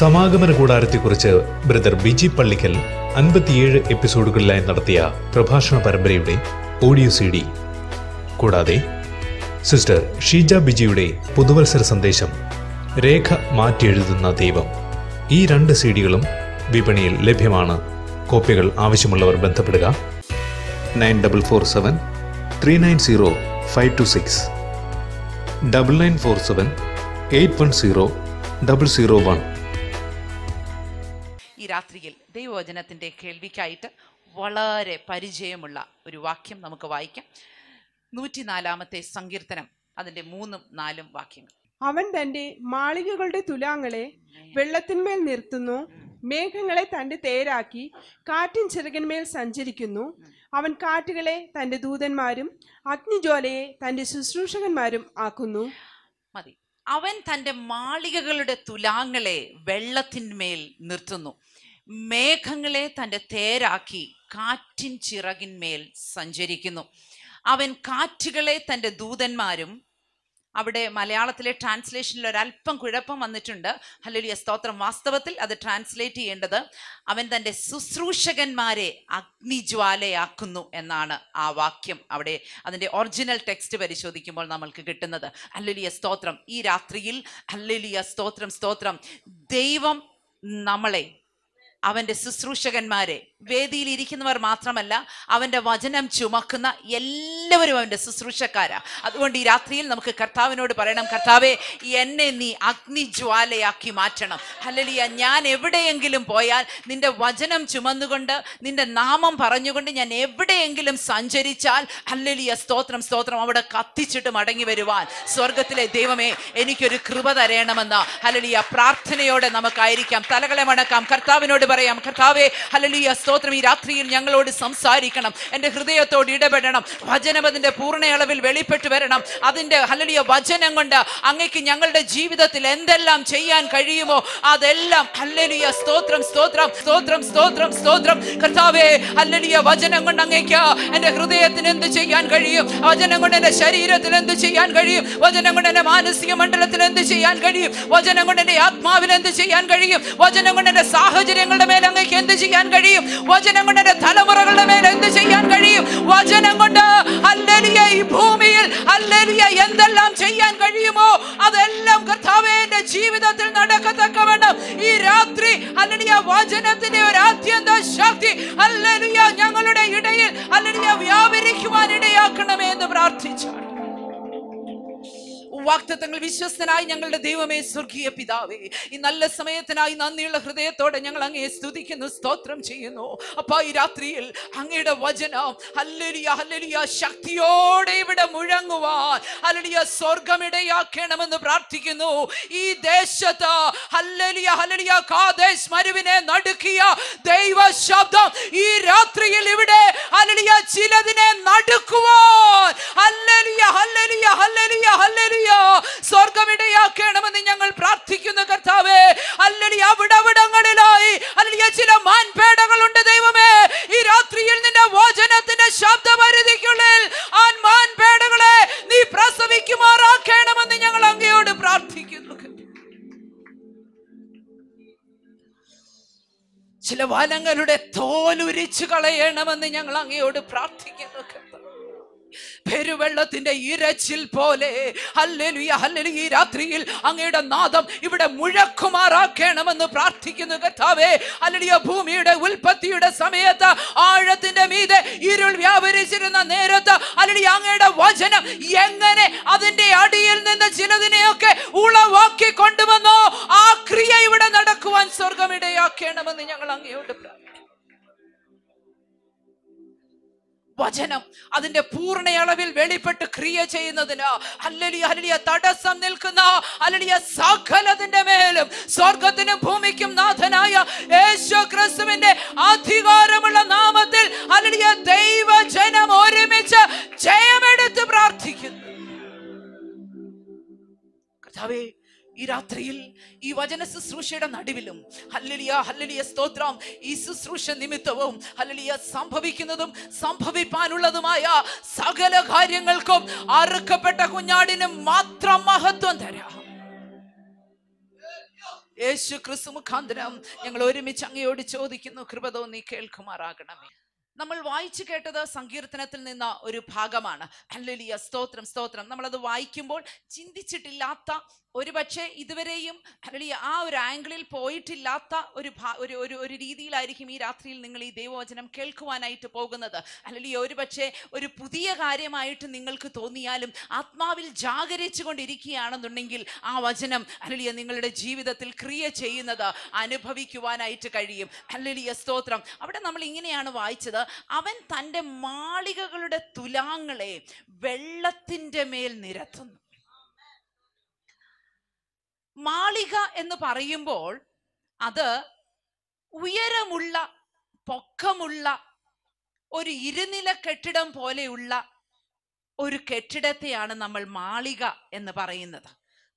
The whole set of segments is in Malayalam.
സമാഗമന കൂടാരത്തെക്കുറിച്ച് ബ്രദർ ബിജി പള്ളിക്കൽ അൻപത്തിയേഴ് എപ്പിസോഡുകളിലായി നടത്തിയ പ്രഭാഷണ പരമ്പരയുടെ ഓഡിയോ സി ഡി. കൂടാതെ സിസ്റ്റർ ഷീജ ബിജിയുടെ പുതുവത്സര സന്ദേശം രേഖ മാറ്റിയെഴുതുന്ന ദൈവം. ഈ രണ്ട് സി ഡികളും വിപണിയിൽ ലഭ്യമാണ്. കോപ്പികൾ ആവശ്യമുള്ളവർ ബന്ധപ്പെടുക. Nine double four seven three nine zero five two six. Double nine four seven eight one zero double zero one. രാത്രിയിൽ ദൈവവചനത്തിന്റെ കേൾവിക്കായിട്ട് വളരെ പരിചയമുള്ള ഒരു വാക്യം നമുക്ക് വായിക്കാം. നൂറ്റിനാലാമത്തെ സങ്കീർത്തനം അതിന്റെ മൂന്നും നാലും വാക്യങ്ങൾ. അവൻ തന്റെ മാളികകളുടെ തുലാങ്ങളെ വെള്ളത്തിന്മേൽ നിർത്തുന്നു മേഘങ്ങളെ തന്റെ തേരാക്കി കാറ്റിൻ ചിറകിന്മേൽ സഞ്ചരിക്കുന്നു. അവൻ കാറ്റുകളെ തന്റെ ദൂതന്മാരും അഗ്നിജ്വാലയെ തന്റെ ശുശ്രൂഷകന്മാരും ആക്കുന്നു. മതി. അവൻ തന്റെ മാളികകളുടെ തുലാങ്ങളെ വെള്ളത്തിന്മേൽ നിർത്തുന്നു. മേഘങ്ങളെ തന്റെ തേരാക്കി കാറ്റിൻ ചിറകിന്മേൽ സഞ്ചരിക്കുന്നു. അവൻ കാറ്റുകളെ തന്റെ ദൂതന്മാരും അവിടെ മലയാളത്തിലെ ട്രാൻസ്ലേഷനിൽ ഒരല്പം കുഴപ്പം വന്നിട്ടുണ്ട്. ഹല്ലേലൂയ സ്തോത്രം. വാസ്തവത്തിൽ അത് ട്രാൻസ്ലേറ്റ് ചെയ്യേണ്ടത് അവൻ തന്റെ ശുശ്രൂഷകന്മാരെ അഗ്നിജ്വാലയാക്കുന്നു എന്നാണ് ആ വാക്യം അവിടെ അതിന്റെ ഒറിജിനൽ ടെക്സ്റ്റ് പരിശോധിക്കുമ്പോൾ നമ്മൾക്ക് കിട്ടുന്നത്. ഹല്ലേലൂയ സ്തോത്രം. ഈ രാത്രിയിൽ ഹല്ലേലൂയ സ്തോത്രം സ്തോത്രം. ദൈവം നമ്മളെ അവന്റെ ശുശ്രൂഷകന്മാരെ. വേദിയിൽ ഇരിക്കുന്നവർ മാത്രമല്ല അവന്റെ വചനം ചുമക്കുന്ന എല്ലാവരും അവന്റെ ശുശ്രൂഷക്കാരാ. അതുകൊണ്ട് ഈ രാത്രിയിൽ നമുക്ക് കർത്താവിനോട് പറയണം കർത്താവെ എന്നെ നീ അഗ്നിജ്വാലയാക്കി മാറ്റണം. ഹലലിയ ഞാൻ എവിടെയെങ്കിലും പോയാൽ നിന്റെ വചനം ചുമന്നുകൊണ്ട് നിന്റെ നാമം പറഞ്ഞുകൊണ്ട് ഞാൻ എവിടെയെങ്കിലും സഞ്ചരിച്ചാൽ ഹല്ലലിയ സ്തോത്രം സ്തോത്രം അവിടെ കത്തിച്ചിട്ട് മടങ്ങി വരുവാൻ. സ്വർഗത്തിലെ ദൈവമേ എനിക്കൊരു കൃപ തരയണമെന്ന് ഹലലിയ പ്രാർത്ഥനയോടെ നമുക്കായിരിക്കാം. തലകളെ മണക്കാം. കർത്താവിനോട് പറയാം കർത്താവെ ഹല്ലലിയ സ്തോത്രം. ഈ രാത്രിയിൽ ഞങ്ങളോട് സംസാരിക്കണം. എന്റെ ഹൃദയത്തോട് ഇടപെടണം. വചനം അതിന്റെ പൂർണയളവിൽ വെളിപ്പെട്ട് വരണം. അതിന്റെ ഹലിയ വചനം കൊണ്ട് അങ്ങക്ക് ഞങ്ങളുടെ ജീവിതത്തിൽ എന്തെല്ലാം ചെയ്യാൻ കഴിയുമോ അതെല്ലാം ഹല്ലലിയ സ്തോത്രം സ്തോത്രം സ്തോത്രം സ്തോത്രം സ്തോത്രം. കർത്താവേ ഹല്ലലിയ വചനം കൊണ്ട് അങ്ങേക്ക് എന്റെ ഹൃദയത്തിന് എന്ത് ചെയ്യാൻ കഴിയും? വചനം കൊണ്ട് എന്റെ ശരീരത്തിൽ എന്ത് ചെയ്യാൻ കഴിയും? വചനം കൊണ്ട് എന്റെ മാനസിക മണ്ഡലത്തിൽ എന്ത് ചെയ്യാൻ കഴിയും? വചനം കൊണ്ട് എന്റെ ആത്മാവിന് എന്ത് ചെയ്യാൻ കഴിയും? വചനം കൊണ്ട് എന്റെ സാഹചര്യങ്ങളുടെ മേൽ അങ്ങേക്ക് എന്ത് ചെയ്യാൻ കഴിയും? വചനം കൊണ്ട് എന്റെ തലമുറകളുടെ മേൽ എന്ത് ചെയ്യാൻ കഴിയും? വചനം കൊണ്ട് ഹല്ലേലൂയ ഈ ഭൂമിയിൽ ഹല്ലേലൂയ എന്തെല്ലാം ചെയ്യാൻ കഴിയുമോ? അതെല്ലാം കർത്താവേ ജീവിതത്തിൽ ജീവിതത്തിൽ നടക്കത്തക്കവണ്ണം. ഈ രാത്രി അല്ലെങ്കിൽ വചനത്തിന്റെ ഒരു അത്യന്ത ശക്തി ഹല്ലേലൂയ ഞങ്ങളുടെ ഇടയിൽ അല്ലെങ്കിൽ വ്യാപരിക്കുവാൻ ഇടയാക്കണമേ എന്ന് പ്രാർത്ഥിച്ചാണ്. വാക്തത്വങ്ങൾ വിശ്വസ്തനായി ഞങ്ങളുടെ ദൈവമേ സ്വർഗീയ പിതാവേ ഈ നല്ല സമയത്തിനായി നന്ദിയുള്ള ഹൃദയത്തോടെ ഞങ്ങൾ അങ്ങയെ സ്തുതിക്കുന്നു സ്തോത്രം ചെയ്യുന്നു. അപ്പ ഈ രാത്രിയിൽ അങ്ങയുടെ വചനം ഹല്ലേലൂയ ഹല്ലേലൂയ ശക്തിയോടെ ഇവിടെ മുഴങ്ങുവാൻ ഹല്ലേലൂയ സ്വർഗമിടയാക്കണമെന്ന് പ്രാർത്ഥിക്കുന്നു. ഈ ദേശത്ത് ഹല്ലേലൂയ ഹല്ലേലൂയ കാദേശ് മരുവിനെ നടുക്കിയ ദൈവ ശബ്ദം ഈ രാത്രിയിൽ ഇവിടെ ഹല്ലേലൂയ ചിലതിനെ നടുക്കുവാൻ. Hallelujah hallelujah hallelujah. ഹല്ലേലൂയ സ്വർഗമിടയാക്കണമെന്ന് ഞങ്ങൾ പ്രാർത്ഥിക്കുന്നു കർത്താവേ. ഹല്ലേലൂയ അവിടവിടങ്ങളിലായി. ഹല്ലേലൂയ ചില മാൻപേടകളുണ്ട് ദൈവമേ. ഈ രാത്രിയിൽ നിന്റെ വചനത്തിന്റെ ശബ്ദപരിധിക്കുള്ളിൽ ആ മാൻപേടകളെ നീ പ്രസവിക്കുമാറാക്കണമെന്ന് ഞങ്ങൾ അങ്ങയോട് പ്രാർത്ഥിക്കുന്നു ചില വനങ്ങളുടെ തോലുരിച്ചു കളയണമെന്ന് ഞങ്ങൾ അങ്ങയോട് പ്രാർത്ഥിക്കുന്നു. പെരുവെള്ളത്തിന്റെ ഇരച്ചിൽ പോലെ. ഹല്ലലുയ ഹല്ലലു ഈ രാത്രിയിൽ അങ്ങയുടെ നാദം ഇവിടെ മുഴക്കുമാറാക്കണമെന്ന് പ്രാർത്ഥിക്കുന്നു കർത്താവേ. ഹല്ലേലൂയ ഭൂമിയുടെ ഉൽപ്പത്തിയുടെ സമയത്ത് ആഴത്തിന്റെ മീതെ ഇരുൾ വ്യാപരിച്ചിരുന്ന നേരത്ത് അല്ലെ അങ്ങയുടെ വചനം എങ്ങനെ അതിന്റെ അടിയിൽ നിന്ന് ചിലതിനെയൊക്കെ ഉളവാക്കി കൊണ്ടുവന്നോ? ആ ക്രിയ ഇവിടെ നടക്കുവാൻ സ്വർഗമിടയാക്കണമെന്ന് ഞങ്ങൾ അങ്ങയോട് പ്രാർത്ഥിക്കുന്നു. വചനം അതിന്റെ പൂർണയളവിൽ വെളിപ്പെട്ട് ക്രിയ ചെയ്യുന്നതിന് അല്ലലിയ അല്ലലിയ തടസ്സം നിൽക്കുന്ന അല്ലലിയ സകലതിന്റെ മേലും സ്വർഗത്തിനും ഭൂമിക്കും നാഥനായ യേശു ക്രിസ്തുവിന്റെ അധികാരമുള്ള നാമത്തിൽ ഹല്ലേലൂയ ദൈവജനം ഒരുമിച്ച് ജയമെടുത്ത് പ്രാർത്ഥിക്കുന്നു. കർത്താവേ ഈ രാത്രിയിൽ ഈ വചന ശുശ്രൂഷയുടെ നടുവിലും ഹല്ലലിയ ഹല്ലലിയ സ്തോത്രം ഈ ശുശ്രൂഷ നിമിത്തവും ഹല്ലലിയ സംഭവിക്കുന്നതും സംഭവിപ്പാനുള്ളതുമായ സകല കാര്യങ്ങൾക്കും അറുക്കപ്പെട്ട കുഞ്ഞാടിന് മാത്രം മഹത്വം തരാം. യേശു ക്രിസ്തു മുഖാന്തരം ഞങ്ങൾ ഒരുമിച്ച് അങ്ങയോട് ചോദിക്കുന്നു കൃപ തോന്നി കേൾക്കുമാറാകണമേ. നമ്മൾ വായിച്ചു കേട്ടത് സങ്കീർത്തനത്തിൽ നിന്ന ഒരു ഭാഗമാണ്. ഹല്ലേലൂയ സ്തോത്രം സ്തോത്രം. നമ്മളത് വായിക്കുമ്പോൾ ചിന്തിച്ചിട്ടില്ലാത്ത ഒരുപക്ഷെ ഇതുവരെയും ഹല്ലേലൂയ ആ ഒരു ആംഗിളിൽ പോയിട്ടില്ലാത്ത ഒരു ഒരു ഒരു ഒരു രീതിയിലായിരിക്കും ഈ രാത്രിയിൽ നിങ്ങൾ ഈ ദൈവവചനം കേൾക്കുവാനായിട്ട് പോകുന്നത്. ഹല്ലേലൂയ ഒരുപക്ഷെ ഒരു പുതിയ കാര്യമായിട്ട് നിങ്ങൾക്ക് തോന്നിയാലും ആത്മാവിൽ ജാഗരിച്ചു കൊണ്ടിരിക്കുകയാണെന്നുണ്ടെങ്കിൽ ആ വചനം അല്ലെങ്കിൽ നിങ്ങളുടെ ജീവിതത്തിൽ ക്രിയ ചെയ്യുന്നത് അനുഭവിക്കുവാനായിട്ട് കഴിയും. അല്ലെങ്കിൽ സ്തോത്രം. അവിടെ നമ്മൾ ഇങ്ങനെയാണ് വായിച്ചത് അവൻ തന്റെ മാളികകളുടെ തുലാങ്ങളെ വെള്ളത്തിന്റെ മേൽ നിരത്തുന്നു. മാളിക എന്ന് പറയുമ്പോൾ അത് ഉയരമുള്ള പൊക്കമുള്ള ഒരു ഇരുനില കെട്ടിടം പോലെയുള്ള ഒരു കെട്ടിടത്തെയാണ് നമ്മൾ മാളിക എന്ന് പറയുന്നത്.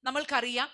നമ്മൾക്കറിയാം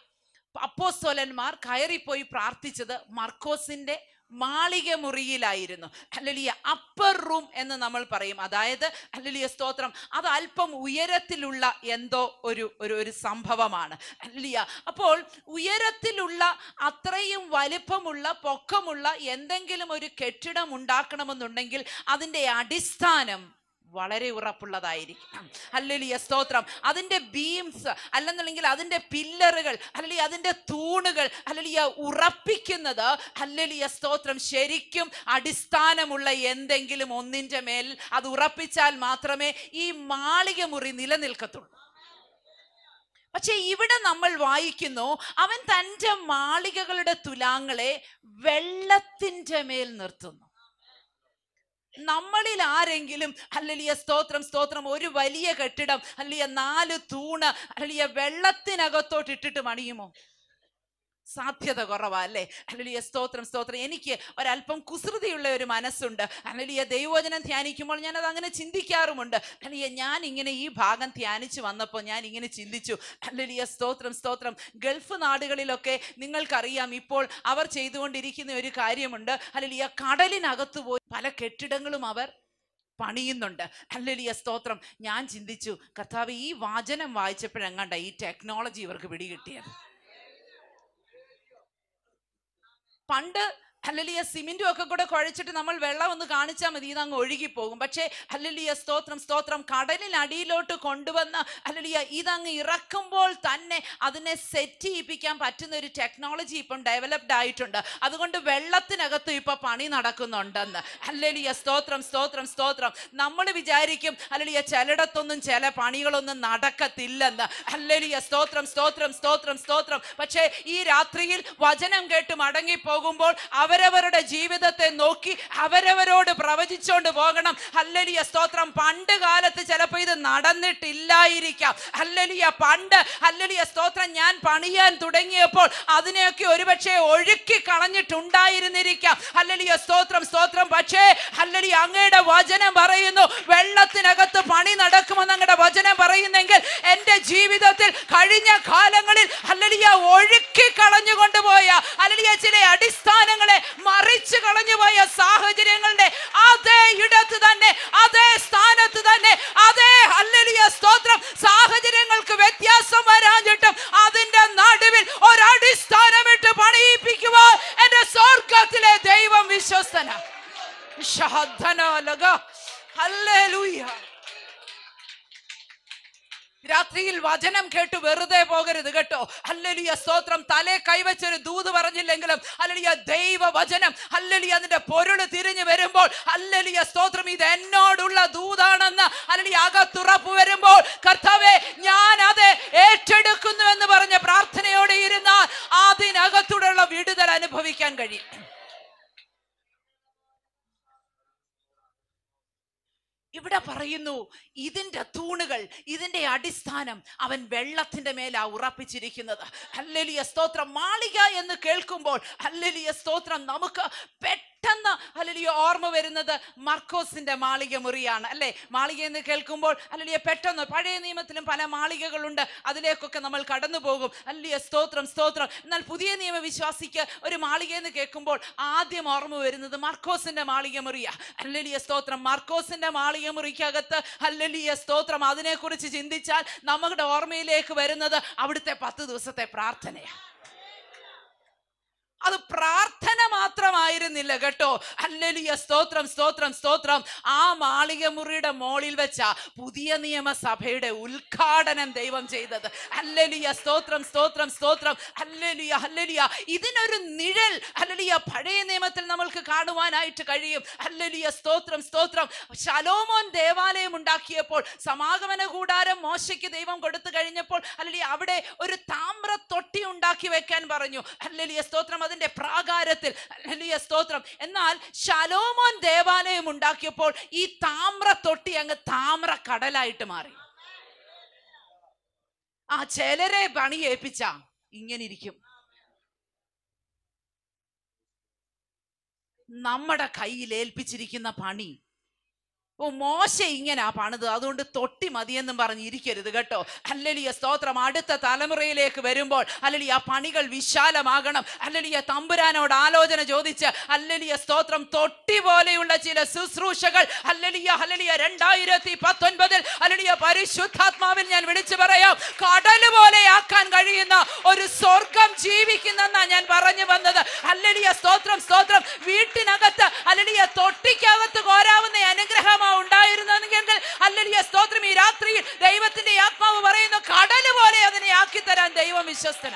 അപ്പോസ്തോലന്മാർ കയറിപ്പോയി പ്രാർത്ഥിച്ചത് മർക്കോസിന്റെ മാളിക മുറിയിലായിരുന്നു അല്ലലിയ അപ്പർ റൂം എന്ന് നമ്മൾ പറയും. അതായത് അല്ലലിയ സ്തോത്രം. അത് അല്പം ഉയരത്തിലുള്ള എന്തോ ഒരു ഒരു ഒരു സംഭവമാണ്. അല്ലലിയ അപ്പോൾ ഉയരത്തിലുള്ള അത്രയും വലിപ്പമുള്ള പൊക്കമുള്ള എന്തെങ്കിലും ഒരു കെട്ടിടം ഉണ്ടാക്കണമെന്നുണ്ടെങ്കിൽ അതിന്റെ അടിസ്ഥാനം വളരെ ഉറപ്പുള്ളതായിരിക്കണം. അല്ലെങ്കിൽ സ്തോത്രം. അതിന്റെ ബീംസ് അല്ലെന്നുണ്ടെങ്കിൽ അതിന്റെ പില്ലറുകൾ അല്ലെങ്കിൽ അതിന്റെ തൂണുകൾ അല്ലെങ്കിൽ ഉറപ്പിക്കുന്നത് അല്ലെങ്കിൽ സ്തോത്രം. ശരിക്കും അടിസ്ഥാനമുള്ള എന്തെങ്കിലും ഒന്നിന്റെ മേൽ അത് ഉറപ്പിച്ചാൽ മാത്രമേ ഈ മാളിക മുറി നിലനിൽക്കത്തുള്ളൂ. പക്ഷെ ഇവിടെ നമ്മൾ വായിക്കുന്നു അവൻ തന്റെ മാളികകളുടെ തുലാങ്ങളെ വെള്ളത്തിന്റെ മേൽ നിർത്തുന്നു. നമ്മളിൽ ആരെങ്കിലും അല്ലലിയ സ്തോത്രം സ്തോത്രം ഒരു വലിയ കെട്ടിടം അല്ലിയ നാല് തൂണ് അല്ലിയ വെള്ളത്തിനകത്തോട്ട് ഇട്ടിട്ട് പണിയുമോ സാധ്യത കുറവാ അല്ലേ? അല്ലലിയ സ്തോത്രം സ്തോത്രം. എനിക്ക് ഒരല്പം കുസൃതിയുള്ള ഒരു മനസ്സുണ്ട്. അല്ലലിയ ദൈവവചനം ധ്യാനിക്കുമ്പോൾ ഞാനത് അങ്ങനെ ചിന്തിക്കാറുമുണ്ട്. അല്ലലിയ ഞാൻ ഇങ്ങനെ ഈ ഭാഗം ധ്യാനിച്ചു വന്നപ്പോൾ ഞാൻ ഇങ്ങനെ ചിന്തിച്ചു. അല്ലലിയ സ്തോത്രം സ്തോത്രം. ഗൾഫ് നാടുകളിലൊക്കെ നിങ്ങൾക്കറിയാം ഇപ്പോൾ അവർ ചെയ്തുകൊണ്ടിരിക്കുന്ന ഒരു കാര്യമുണ്ട്. അല്ലലിയ കടലിനകത്ത് പോയി പല കെട്ടിടങ്ങളും അവർ പണിയുന്നുണ്ട്. അല്ലലിയ സ്തോത്രം. ഞാൻ ചിന്തിച്ചു കർത്താവ് ഈ വാചനം വായിച്ചപ്പോഴെങ്ങാണ്ട ഈ ടെക്നോളജി ഇവർക്ക് പിടികിട്ടിയത്. പണ്ട് ഹല്ലലിയ സിമെന്റും ഒക്കെ കൂടെ കുഴച്ചിട്ട് നമ്മൾ വെള്ളം ഒന്ന് കാണിച്ചാൽ മതി ഇതങ്ങ് ഒഴുകിപ്പോകും. പക്ഷേ ഹല്ലലിയ സ്തോത്രം സ്തോത്രം കടലിനടിയിലോട്ട് കൊണ്ടുവന്ന് ഹല്ലലിയ ഇതങ്ങ് ഇറക്കുമ്പോൾ തന്നെ അതിനെ സെറ്റ് ചെയ്യിപ്പിക്കാൻ പറ്റുന്ന ഒരു ടെക്നോളജി ഇപ്പം ഡെവലപ്ഡ് ആയിട്ടുണ്ട്. അതുകൊണ്ട് വെള്ളത്തിനകത്തും ഇപ്പൊ പണി നടക്കുന്നുണ്ടെന്ന്. ഹല്ലലിയ സ്തോത്രം സ്തോത്രം സ്തോത്രം. നമ്മൾ വിചാരിക്കും ഹല്ലലിയ ചിലയിടത്തൊന്നും ചില പണികളൊന്നും നടക്കത്തില്ലെന്ന്. ഹല്ലലിയ സ്തോത്രം സ്തോത്രം സ്തോത്രം സ്തോത്രം. പക്ഷേ ഈ രാത്രിയിൽ വചനം കേട്ട് മടങ്ങി പോകുമ്പോൾ അവരവരുടെ ജീവിതത്തെ നോക്കി അവരവരോട് പ്രവചിച്ചുകൊണ്ട് പോകണം. അല്ലലിയ സ്തോത്രം. പണ്ട് കാലത്ത് ചിലപ്പോൾ ഇത് നടന്നിട്ടില്ലായിരിക്കാം. അല്ലലിയ പണ്ട് അല്ലലിയ സ്തോത്രം. ഞാൻ പണിയാൻ തുടങ്ങിയപ്പോൾ അതിനെയൊക്കെ ഒരുപക്ഷെ ഒഴുക്കി കളഞ്ഞിട്ടുണ്ടായിരുന്നിരിക്കാം. അല്ലലിയ സ്തോത്രം സ്തോത്രം. പക്ഷേ അല്ലലിയ അങ്ങയുടെ വചനം പറയുന്നു വെള്ളത്തിനകത്ത് പണി നടക്കുമെന്ന് അങ്ങയുടെ വചനം പറയുന്നെങ്കിൽ എന്റെ ജീവിതത്തിൽ കഴിഞ്ഞ കാലങ്ങളിൽ അല്ലലിയ ഒഴുക്കി കളഞ്ഞുകൊണ്ടുപോയ അല്ലലിയ ചില അടിസ്ഥാനങ്ങളെ മറിച്ചു കളഞ്ഞുപോയ സാഹചര്യങ്ങളുടെ അതേ ഇടത്ത് തന്നെ അതേ സ്ഥാനത്ത് തന്നെ അതേ അല്ലലിയ സ്തോത്രം. സാഹചര്യങ്ങൾക്ക് വ്യത്യാസം വരാഞ്ഞിട്ടും അതിന്റെ വചനം കേട്ട് വെറുതെ പോകരുത് കേട്ടോ. അല്ലലിയ സ്തോത്രം. തലേ കൈവച്ചൊരു ദൂത് പറഞ്ഞില്ലെങ്കിലും അല്ലലിയ ദൈവ വചനം അല്ലലിയ അതിന്റെ പൊരുൾ തിരിഞ്ഞു വരുമ്പോൾ അല്ലലിയ സ്തോത്രം ഇത് എന്നോടുള്ള ദൂതാണെന്ന് ഹല്ലലിയ അകത്തുറപ്പ് വരുമ്പോൾ കർത്താവെ ഞാൻ അത് ഏറ്റെടുക്കുന്നു എന്ന് പറഞ്ഞ പ്രാർത്ഥനയോടെ ഇരുന്നാൽ അതിനകത്തൂടെയുള്ള വിടുതൽ അനുഭവിക്കാൻ കഴിയും. ഇവിടെ പറയുന്നു ഇതിന്റെ തൂണുകൾ ഇതിന്റെ അടിസ്ഥാനം അവൻ വെള്ളത്തിന്റെ മേലാ ഉറപ്പിച്ചിരിക്കുന്നത്. അല്ലലിയ സ്തോത്രം മാളിക എന്ന് കേൾക്കുമ്പോൾ അല്ലലിയ സ്തോത്രം നമുക്ക് പെട്ടെന്ന് ഹല്ലലിയ ഓർമ്മ വരുന്നത് മർക്കോസിന്റെ മാളിക മുറിയാണ് അല്ലേ? മാളിക എന്ന് കേൾക്കുമ്പോൾ അല്ലെങ്കിൽ പെട്ടെന്ന് പഴയ നിയമത്തിലും പല മാളികകളുണ്ട് അതിലേക്കൊക്കെ നമ്മൾ കടന്നു പോകും. അല്ലലിയ സ്തോത്രം സ്തോത്രം. എന്നാൽ പുതിയ നിയമ വിശ്വാസിക്ക് ഒരു മാളിക എന്ന് കേൾക്കുമ്പോൾ ആദ്യം ഓർമ്മ വരുന്നത് മർക്കോസിന്റെ മാളിക മുറിയാ ഹല്ലലിയ സ്തോത്രം. മർക്കോസിന്റെ മാളിക മുറിക്കകത്ത് ഹല്ലലിയ സ്തോത്രം. അതിനെക്കുറിച്ച് ചിന്തിച്ചാൽ നമ്മുടെ ഓർമ്മയിലേക്ക് വരുന്നത് അവിടുത്തെ പത്ത് ദിവസത്തെ പ്രാർത്ഥനയാണ് അത് പ്രാർത്ഥന മാത്രമായിരുന്നില്ല കേട്ടോ. അല്ലലിയ സ്തോത്രം സ്തോത്രം സ്തോത്രം. ആ മാളിക മുറിയുടെ മോളിൽ വെച്ച പുതിയ നിയമസഭയുടെ ഉദ്ഘാടനം ദൈവം ചെയ്തത്. അല്ലലിയ സ്തോത്രം സ്തോത്രം സ്തോത്രം. അല്ലലിയ അല്ലലിയ ഇതിനൊരു നിഴൽ അല്ലലിയ പഴയ നിയമത്തിൽ നമ്മൾക്ക് കാണുവാനായിട്ട് കഴിയും. അല്ലലിയ സ്തോത്രം സ്തോത്രം. ശലോമോൻ ദേവാലയം ഉണ്ടാക്കിയപ്പോൾ സമാഗമന കൂടാരം മോശയ്ക്ക് ദൈവം കൊടുത്തു കഴിഞ്ഞപ്പോൾ അല്ലലിയ അവിടെ ഒരു താമ്ര തൊട്ടി ഉണ്ടാക്കി വെക്കാൻ പറഞ്ഞു. അല്ലലിയ സ്തോത്രം അതിന്റെ പ്രാകാരത്തിൽ അല്ലലിയ സ്തോത്രം. എന്നാൽ ശലോമോൻ ദേവാലയം ഉണ്ടാക്കിയപ്പോൾ ഈ താമ്ര തൊട്ടി അങ്ങ് താമ്ര കടലായിട്ട് മാറി. ആ ചിലരെ പണി ഏൽപ്പിച്ച ഇങ്ങനെ ഇരിക്കും. നമ്മുടെ കയ്യിൽ ഏൽപ്പിച്ചിരിക്കുന്ന പണി ഓ മോശ ഇങ്ങനാ പണിത്. അതുകൊണ്ട് തൊട്ടി മതിയെന്നും പറഞ്ഞ് ഇരിക്കരുത് കേട്ടോ. അല്ലലിയ സ്തോത്രം അടുത്ത തലമുറയിലേക്ക് വരുമ്പോൾ അല്ലലിയ പണികൾ വിശാലമാകണം. അല്ലലിയ തമ്പുരാനോട് ആലോചന ചോദിച്ച് അല്ലലിയ സ്തോത്രം തൊട്ടി പോലെയുള്ള ചില ശുശ്രൂഷകൾ അല്ലലിയ അല്ലലിയ രണ്ടായിരത്തി പത്തൊൻപതിൽ അല്ലലിയ പരിശുദ്ധാത്മാവിൽ ഞാൻ വിളിച്ചു പറയാം. കടൽ പോലെയാക്കാൻ കഴിയുന്ന ഒരു സ്വർഗം ജീവിക്കുന്നെന്നാ ഞാൻ പറഞ്ഞു വന്നത്. അല്ലലിയ സ്തോത്രം സ്തോത്രം വീട്ടിനകത്ത് അല്ലലിയ തൊട്ടിക്കകത്ത് കോരാവുന്ന അനുഗ്രഹമാ ഉണ്ടായിരുന്നെങ്കിൽ അല്ലലിയ സ്തോത്രം. ഈ രാത്രിയിൽ ദൈവത്തിന്റെ ആത്മാവ് പറയുന്നു കടൽ പോലെ അതിനെ ആക്കി തരാൻ ദൈവം വിശ്വസ്തന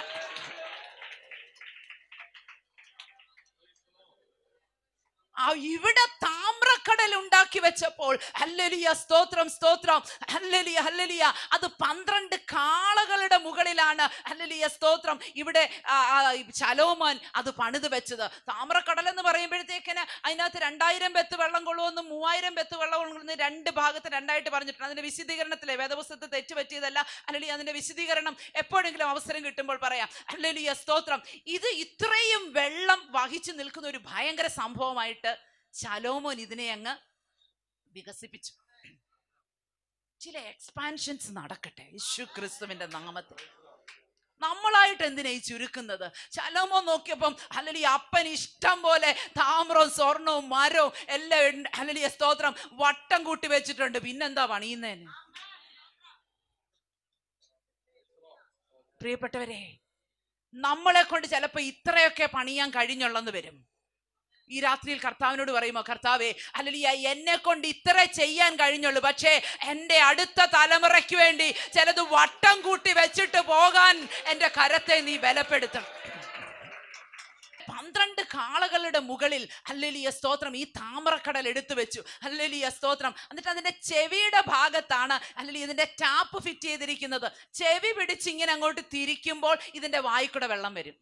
ആ ഇവിടെ താമ്രക്കടൽ ഉണ്ടാക്കി വെച്ചപ്പോൾ ഹല്ലലിയ സ്തോത്രം സ്തോത്രം ഹല്ലലിയ ഹല്ലലിയ. അത് പന്ത്രണ്ട് കാളകളുടെ മുകളിലാണ് ഹല്ലലിയ സ്തോത്രം. ഇവിടെ ശലോമോൻ അത് പണിത് വെച്ചത്. താമ്രക്കടൽ എന്ന് പറയുമ്പോഴത്തേക്കിന് അതിനകത്ത് രണ്ടായിരം ബെത്ത് വെള്ളം കൊള്ളുമെന്നും മൂവായിരം ബെത്ത് വെള്ളം കൊള്ളുന്ന രണ്ട് ഭാഗത്ത് രണ്ടായിട്ട് പറഞ്ഞിട്ടുണ്ട്. അതിന്റെ വിശദീകരണത്തിലെ വേദപുസ്തകത്തെ തെറ്റ് പറ്റിയതല്ല. അല്ലെങ്കിൽ അതിന്റെ വിശദീകരണം എപ്പോഴെങ്കിലും അവസരം കിട്ടുമ്പോൾ പറയാം. ഹല്ലേലൂയ സ്തോത്രം. ഇത് ഇത്രയും വെള്ളം വഹിച്ചു നിൽക്കുന്ന ഒരു ഭയങ്കര സംഭവമായിട്ട് ശലോമോൻ ഇതിനെ അങ്ങ് വികസിപ്പിച്ചു. ചില എക്സ്പാൻഷൻസ് നടക്കട്ടെ. യേശു ക്രിസ്തുവിന്റെ നാമത്തിൽ. നമ്മളായിട്ട് എന്തിനാ ഈ ചുരുക്കുന്നത്? ശലോമോ നോക്കിയപ്പം അല്ലെങ്കിൽ അപ്പൻ ഇഷ്ടം പോലെ താമ്രവും സ്വർണവും മരവും എല്ലാം. അല്ലെങ്കിൽ സ്തോത്രം വട്ടം കൂട്ടി വെച്ചിട്ടുണ്ട്. പിന്നെന്താ പണിയുന്നതിന് പ്രിയപ്പെട്ടവരെ നമ്മളെ കൊണ്ട് ചിലപ്പോ ഇത്രയൊക്കെ പണിയാൻ കഴിഞ്ഞുള്ളെന്ന് വരും. ഈ രാത്രിയിൽ കർത്താവിനോട് പറയുമോ കർത്താവേ അല്ലലിയ എന്നെ കൊണ്ട് ഇത്ര ചെയ്യാൻ കഴിഞ്ഞുള്ളൂ. പക്ഷേ എന്റെ അടുത്ത തലമുറയ്ക്ക് വേണ്ടി ചിലത് വട്ടം കൂട്ടി വെച്ചിട്ട് പോകാൻ എന്റെ കരത്തെ നീ ബലപ്പെടുത്തണം. പന്ത്രണ്ട് കാളകളുടെ മുകളിൽ അല്ലലിയ സ്തോത്രം ഈ താമരക്കടൽ എടുത്തു വെച്ചു. അല്ലലിയ സ്തോത്രം. എന്നിട്ട് അതിന്റെ ചെവിയുടെ ഭാഗത്താണ് അല്ലെങ്കിൽ ഇതിന്റെ ടാപ്പ് ഫിറ്റ് ചെയ്തിരിക്കുന്നത്. ചെവി പിടിച്ച് ഇങ്ങനെ അങ്ങോട്ട് തിരിക്കുമ്പോൾ ഇതിന്റെ വായിക്കൂടെ വെള്ളം വരും.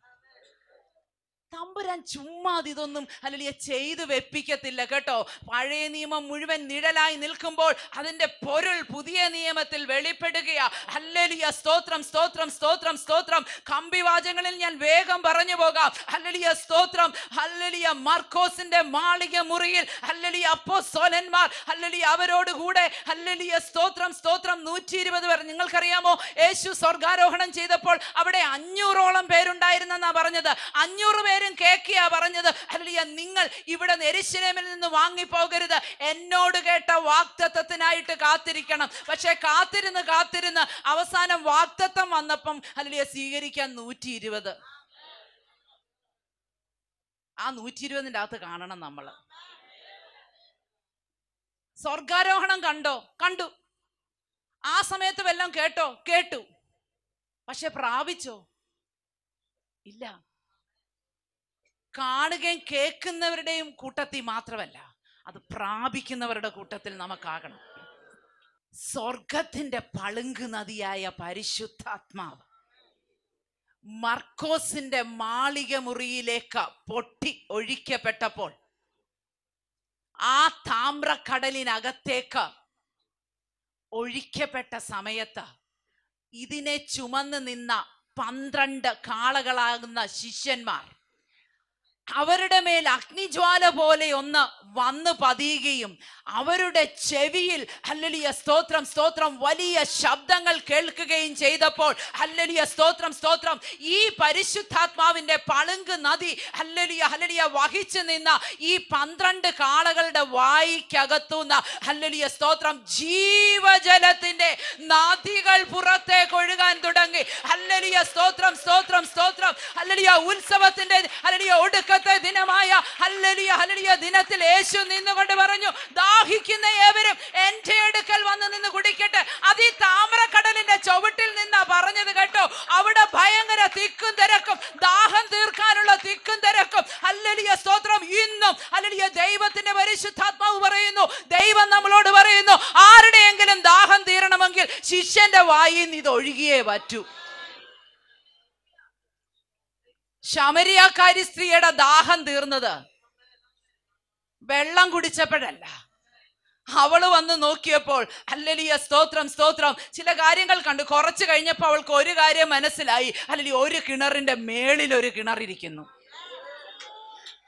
തമ്പുരാൻ ചുമ്മാ ഇതൊന്നും അല്ലെങ്കിൽ ചെയ്തു വെപ്പിക്കത്തില്ല കേട്ടോ. പഴയ നിയമം മുഴുവൻ നിഴലായി നിൽക്കുമ്പോൾ അതിന്റെ പൊരുൾ പുതിയ നിയമത്തിൽ വെളിപ്പെടുകയാ. അല്ലലിയ സ്തോത്രം സ്തോത്രം സ്തോത്രം സ്തോത്രം. കമ്പിവാചങ്ങളിൽ ഞാൻ വേഗം പറഞ്ഞു പോകാം. അല്ലലിയ സ്തോത്രം. അല്ലലിയ മർക്കോസിന്റെ മാളിക മുറിയിൽ ഹല്ലലിയ അപ്പോസ്തലന്മാർ ഹല്ലലിയ അവരോട് കൂടെ അല്ലലിയ സ്തോത്രം സ്തോത്രം. നൂറ്റി ഇരുപത് പേർ. നിങ്ങൾക്കറിയാമോ? യേശു സ്വർഗാരോഹണം ചെയ്തപ്പോൾ അവിടെ അഞ്ഞൂറോളം പേരുണ്ടായിരുന്നെന്നാ പറഞ്ഞത്. അഞ്ഞൂറ് പേരും കേക്കിയാ പറഞ്ഞത് അല്ലിയ നിങ്ങൾ ഇവിടെ എരിശിലേമിൽ നിന്ന് വാങ്ങിപ്പോകരുത്. എന്നോട് കേട്ട വാക്തത്വത്തിനായിട്ട് കാത്തിരിക്കണം. പക്ഷേ കാത്തിരുന്ന് കാത്തിരുന്ന് അവസാനം വാക്തത്വം വന്നപ്പം അല്ലിയ സ്വീകരിക്കാൻ നൂറ്റി ഇരുപത് ആ നൂറ്റി ഇരുപതിന്റെ അകത്ത് കാണണം നമ്മൾ. സ്വർഗാരോഹണം കണ്ടോ? കണ്ടു. ആ സമയത്ത് വല്ലതും കേട്ടോ? കേട്ടു. പക്ഷെ പ്രാപിച്ചോ? ഇല്ല. കാണുകയും കേൾക്കുന്നവരുടെയും കൂട്ടത്തിൽ മാത്രമല്ല അത് പ്രാപിക്കുന്നവരുടെ കൂട്ടത്തിൽ നമുക്കാകണം. സ്വർഗത്തിന്റെ പളുങ്ക് നദിയായ പരിശുദ്ധാത്മാവ് മർക്കോസിന്റെ മാളിക മുറിയിലേക്ക് പൊട്ടി ഒഴിക്കപ്പെട്ടപ്പോൾ ആ താമ്രക്കടലിനകത്തേക്ക് ഒഴിക്കപ്പെട്ട സമയത്ത് ഇതിനെ ചുമന്ന് നിന്ന പന്ത്രണ്ട് കാളകളാകുന്ന ശിഷ്യന്മാർ അവരുടെ മേൽ അഗ്നിജ്വാല പോലെ ഒന്ന് വന്ന് പതിയുകയും അവരുടെ ചെവിയിൽ ഹല്ലലിയ സ്തോത്രം സ്തോത്രം വലിയ ശബ്ദങ്ങൾ കേൾക്കുകയും ചെയ്തപ്പോൾ ഹല്ലലിയ സ്തോത്രം സ്തോത്രം ഈ പരിശുദ്ധാത്മാവിന്റെ പളുങ്ക് നദി ഹല്ലലിയ ഹല്ലലിയ വഹിച്ചു നിന്ന ഈ പന്ത്രണ്ട് കാളകളുടെ വായിക്കകത്തുന്ന ഹല്ലലിയ സ്തോത്രം ജീവജലത്തിന്റെ നദികൾ പുറത്തേക്ക് ഒഴുകാൻ തുടങ്ങി. ഹല്ലലിയ സ്തോത്രം സ്തോത്രം സ്തോത്രം ഹല്ലലിയ ഉത്സവത്തിന്റെ ഹല്ലലിയ ഒടുക്കത്തെ ദിനമായ ഹല്ലലിയ ഹല്ലലിയ ദിനത്തിൽ യേശു നിന്നുകൊണ്ട് പറഞ്ഞു ദാഹിക്കുന്ന ഏവരും എന്റെ അടുക്കൽ വന്ന് നിന്ന് കുടിക്കട്ടെ. അത് ഈ താമരക്കടലിന്റെ ചുവട്ടിൽ നിന്നാ പറഞ്ഞത് കേട്ടോ. അവിടെ ഭയങ്കര തിക്കും തിരക്കും ദാഹം തീർക്കാനുള്ള തിക്കും തിരക്കും. ഹല്ലലിയ സ്തോത്രം ഇന്നും ഹല്ലലിയ ദൈവത്തിന്റെ പരിശുദ്ധാത്മാവ് പറയുന്നു ദൈവം നമ്മളോട് പറയുന്നു ആരുടെയെങ്കിലും ദാഹം തീരണമെങ്കിൽ ശിഷ്യന്റെ വായിൽ നിന്ന് ഇത് ഒഴുകിയേ പറ്റൂ. ശമരിയാക്കാരി സ്ത്രീയുടെ ദാഹം തീർന്നത് വെള്ളം കുടിച്ചപ്പോഴല്ല. അവൾ വന്ന് നോക്കിയപ്പോൾ അല്ലലിയ സ്തോത്രം സ്തോത്രം. ചില കാര്യങ്ങൾ കണ്ടു. കുറച്ച് കഴിഞ്ഞപ്പോൾ അവൾക്ക് ഒരു കാര്യം മനസ്സിലായി. അല്ലെങ്കിൽ ഒരു കിണറിന്റെ മേളിൽ ഒരു കിണറിരിക്കുന്നു.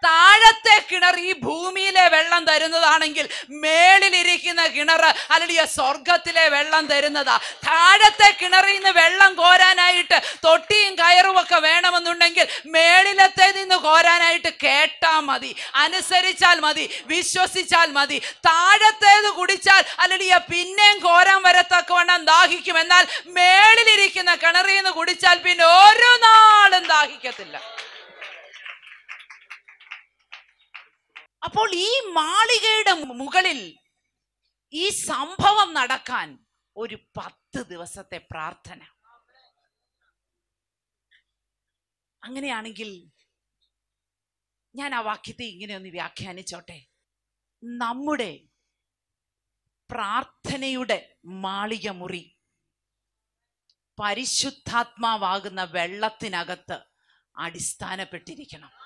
താഴത്തെ കിണർ ഈ ഭൂമിയിലെ വെള്ളം തരുന്നതാണെങ്കിൽ മേളിലിരിക്കുന്ന കിണർ അല്ലെങ്കിൽ സ്വർഗത്തിലെ വെള്ളം തരുന്നതാ. താഴത്തെ കിണറിൽ നിന്ന് വെള്ളം കോരാനായിട്ട് തൊട്ടിയും കയറും ഒക്കെ വേണമെന്നുണ്ടെങ്കിൽ മേളിലത്തെ നിന്ന് കോരാനായിട്ട് കേട്ടാൽ മതി അനുസരിച്ചാൽ മതി വിശ്വസിച്ചാൽ മതി. താഴത്തേത് കുടിച്ചാൽ അല്ലെങ്കിൽ പിന്നെയും കോരാൻ വരത്തക്കവണ്ണം ദാഹിക്കും. എന്നാൽ മേളിലിരിക്കുന്ന കിണറിൽ നിന്ന് കുടിച്ചാൽ പിന്നെ ഒരു നാളും ദാഹിക്കത്തില്ല. അപ്പോൾ ഈ മാളികയുടെ മുകളിൽ ഈ സംഭവം നടക്കാൻ ഒരു പത്ത് ദിവസത്തെ പ്രാർത്ഥന. അങ്ങനെയാണെങ്കിൽ ഞാൻ ആ വാക്യത്തെ ഇങ്ങനെ ഒന്ന് വ്യാഖ്യാനിച്ചോട്ടെ. നമ്മുടെ പ്രാർത്ഥനയുടെ മാളിക മുറി പരിശുദ്ധാത്മാവാകുന്ന വെള്ളത്തിനകത്ത് അടിസ്ഥാനപ്പെട്ടിരിക്കണം.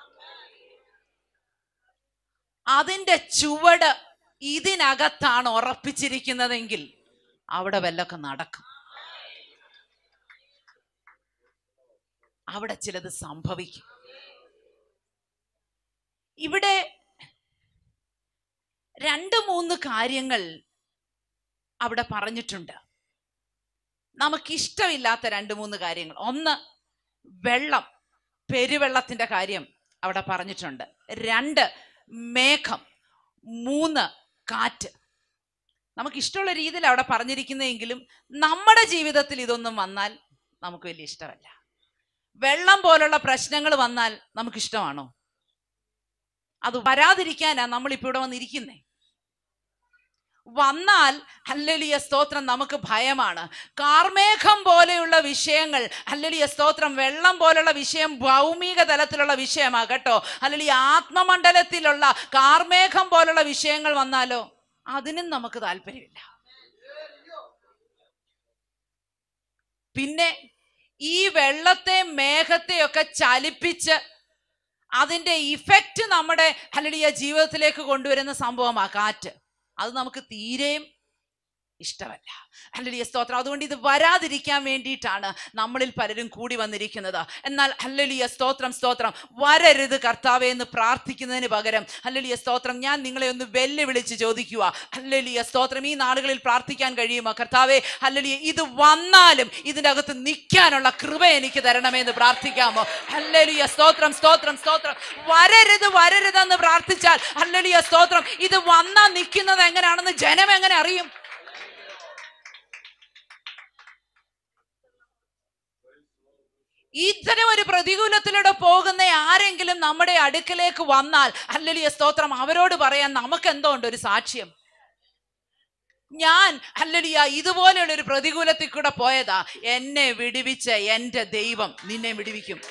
അതിന്റെ ചുവട് ഇതിനകത്താണ് ഉറപ്പിച്ചിരിക്കുന്നതെങ്കിൽ അവിടെ വല്ലൊക്കെ നടക്കും. അവിടെ ചിലത് സംഭവിക്കും. ഇവിടെ രണ്ട് മൂന്ന് കാര്യങ്ങൾ അവിടെ പറഞ്ഞിട്ടുണ്ട്. നമുക്കിഷ്ടമില്ലാത്ത രണ്ട് മൂന്ന് കാര്യങ്ങൾ. ഒന്ന് വെള്ളം പെരുവെള്ളത്തിന്റെ കാര്യം അവിടെ പറഞ്ഞിട്ടുണ്ട്. രണ്ട് മേഘം മൂന്ന് കാറ്റ്. നമുക്ക് ഇഷ്ടമുള്ള രീതിയിൽ അവിടെ പറഞ്ഞിരിക്കുന്നതെങ്കിലും നമ്മുടെ ജീവിതത്തിൽ ഇതൊന്നും വന്നാൽ നമുക്ക് വലിയ ഇഷ്ടമല്ല. വെള്ളം പോലുള്ള പ്രശ്നങ്ങൾ വന്നാൽ നമുക്ക് ഇഷ്ടമാണോ അത് വരാതിരിക്കാനാ നമ്മളിപ്പോ ഇവിടെ വന്നിരിക്കുന്നേ. വന്നാൽ അല്ലലിയ സ്തോത്രം നമുക്ക് ഭയമാണ്. കാർമേഘം പോലെയുള്ള വിഷയങ്ങൾ അല്ലലിയ സ്തോത്രം വെള്ളം പോലുള്ള വിഷയം ഭൗമിക തലത്തിലുള്ള വിഷയമാണ് കേട്ടോ. അല്ലെങ്കിൽ ആത്മമണ്ഡലത്തിലുള്ള കാർമേഘം പോലുള്ള വിഷയങ്ങൾ വന്നാലോ അതിനും നമുക്ക് താല്പര്യമില്ല. പിന്നെ ഈ വെള്ളത്തെ മേഘത്തെയൊക്കെ ചലിപ്പിച്ച് അതിന്റെ ഇഫക്റ്റ് നമ്മുടെ അല്ലെങ്കിൽ ജീവിതത്തിലേക്ക് കൊണ്ടുവരുന്ന സംഭവമാണ് കാറ്റ്. അത് നമുക്ക് തീരെയും ഇഷ്ടമല്ല. ഹല്ലലിയ സ്തോത്രം. അതുകൊണ്ട് ഇത് വരാതിരിക്കാൻ വേണ്ടിയിട്ടാണ് നമ്മളിൽ പലരും കൂടി വന്നിരിക്കുന്നത്. എന്നാൽ ഹല്ലലിയ സ്തോത്രം സ്തോത്രം. വരരുത് കർത്താവെ എന്ന് പ്രാർത്ഥിക്കുന്നതിന് പകരം. ഹല്ലലിയ സ്തോത്രം. ഞാൻ നിങ്ങളെ ഒന്ന് വെല്ലുവിളിച്ച് ചോദിക്കുക. ഹല്ലലിയ സ്തോത്രം. ഈ നാളുകളിൽ പ്രാർത്ഥിക്കാൻ കഴിയുമോ? കർത്താവെ ഹല്ലലിയ ഇത് വന്നാലും ഇതിന്റെ അകത്ത് നിൽക്കാനുള്ള കൃപ എനിക്ക് തരണമേ എന്ന് പ്രാർത്ഥിക്കാമോ? ഹല്ലലിയ സ്തോത്രം സ്തോത്രം സ്തോത്രം. വരരുത് വരരുതെന്ന് പ്രാർത്ഥിച്ചാൽ ഹല്ലലിയ സ്തോത്രം. ഇത് വന്നാൽ നിൽക്കുന്നത് എങ്ങനെയാണെന്ന് ജനം എങ്ങനെ അറിയും? ഇത്തരം ഒരു പ്രതികൂലത്തിലൂടെ പോകുന്ന ആരെങ്കിലും നമ്മുടെ അടുക്കലേക്ക് വന്നാൽ അല്ലലിയ സ്തോത്രം അവരോട് പറയാൻ നമുക്ക് എന്തോ ഉണ്ട് ഒരു സാക്ഷ്യം. ഞാൻ അല്ലലിയ ഇതുപോലെയുള്ള ഒരു പ്രതികൂലത്തിൽ കൂടെ പോയതാ. എന്നെ വിടുവിച്ച എന്റെ ദൈവം നിന്നെ വിടുവിക്കും.